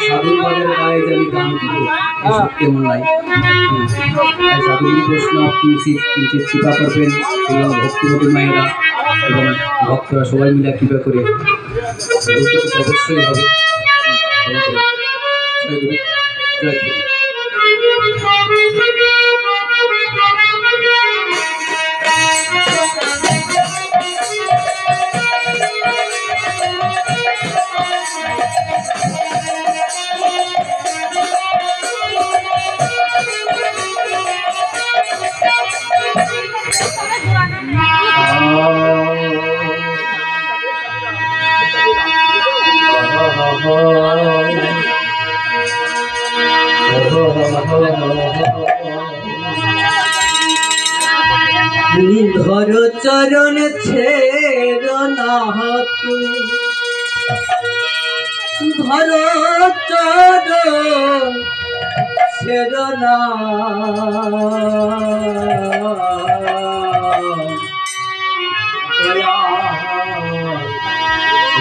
সাধুর বাজারে গায়ে কেমন নাই সাধুর প্রশ্ন কিঞ্চিত এবং ভক্তিমতী মায়েরা এবং ভক্তরা সবাই মিলে কৃপা করে অবশ্যই হবে ধর চরণ ছের না ধর চরণ ছের না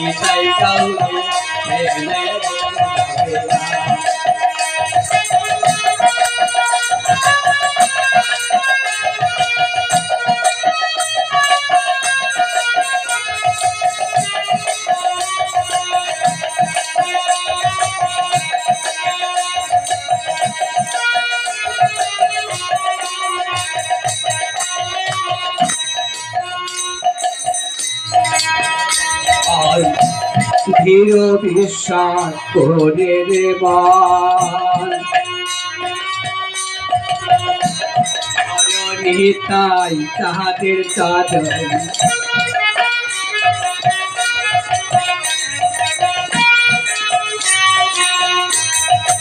নিতাই গৌরে ফেলে যাবে ধীর বিশ্বাস করে রে মান নিতাই তাহাদের চাদর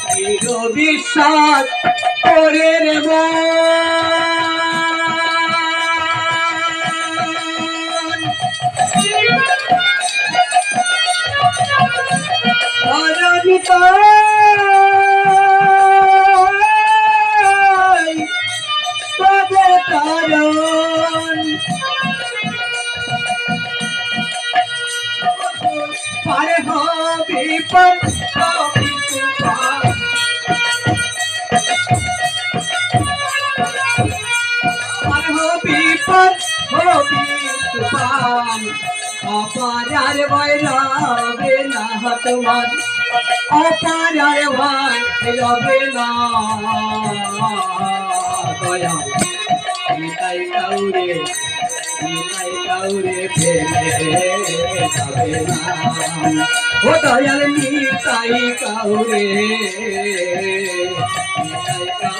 ধীর বিশ্বাস করে রে পারে হবে পর হবে তুফান। পার হবে পর হবে তুফান। অপারার ভয় রবে না তোমার অপারার ভয় লবে না দয়া। নিতাই কাউরে নিতাই কাউরে ফেলে যাবে না। ও দয়াল নিতাই কাউরে নিতাই কাউরে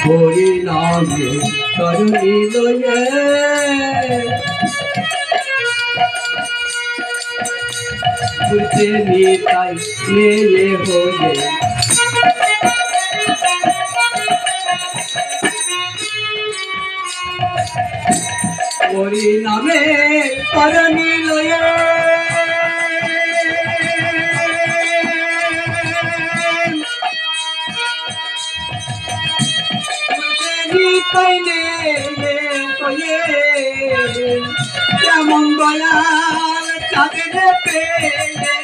হরি নামে করুণি লয়ে ঘুরতে নিতাই নামে করুণি লয়ে যেমন দয়াল চাঁদের পেলে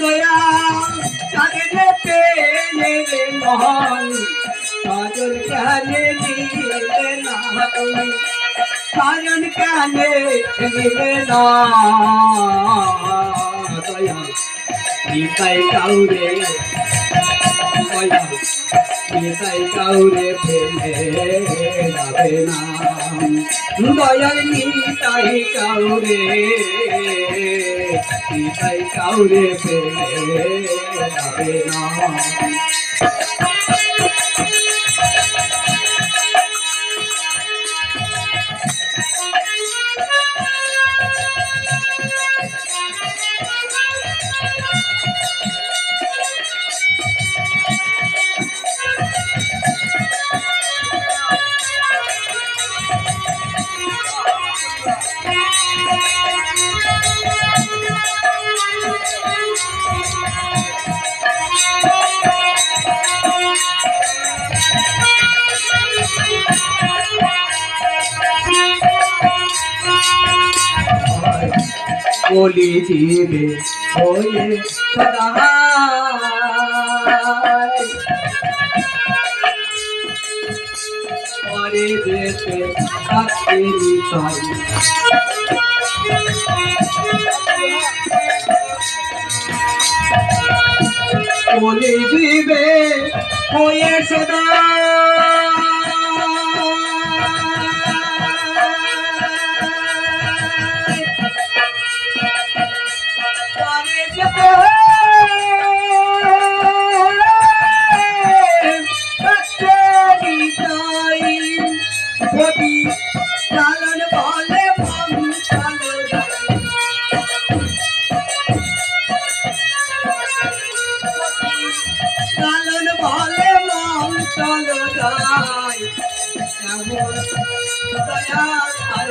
দয়াল চাঁদের মন সাজন কানে নিলে না তুমি কানে নিলে না, দয়া। নিতাই কাউরে নিতাই কাউরে ফেলে যাবে না। দয়াল নিতাই কাউরে নিতাই কাউরে ফেলে না। বলি দিবে হয়ে পরে যেতে বলি দিবে হয়ে সদা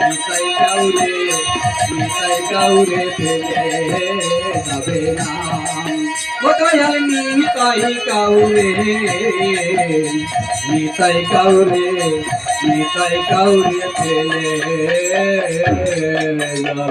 নিতাই কাউরে নিতাই কাউরে ফেলে যাবে না। ও দয়াল নিতাই কাউরে? নিতাই কাউরে নিতাই কাউরে ফেলে যাবে না।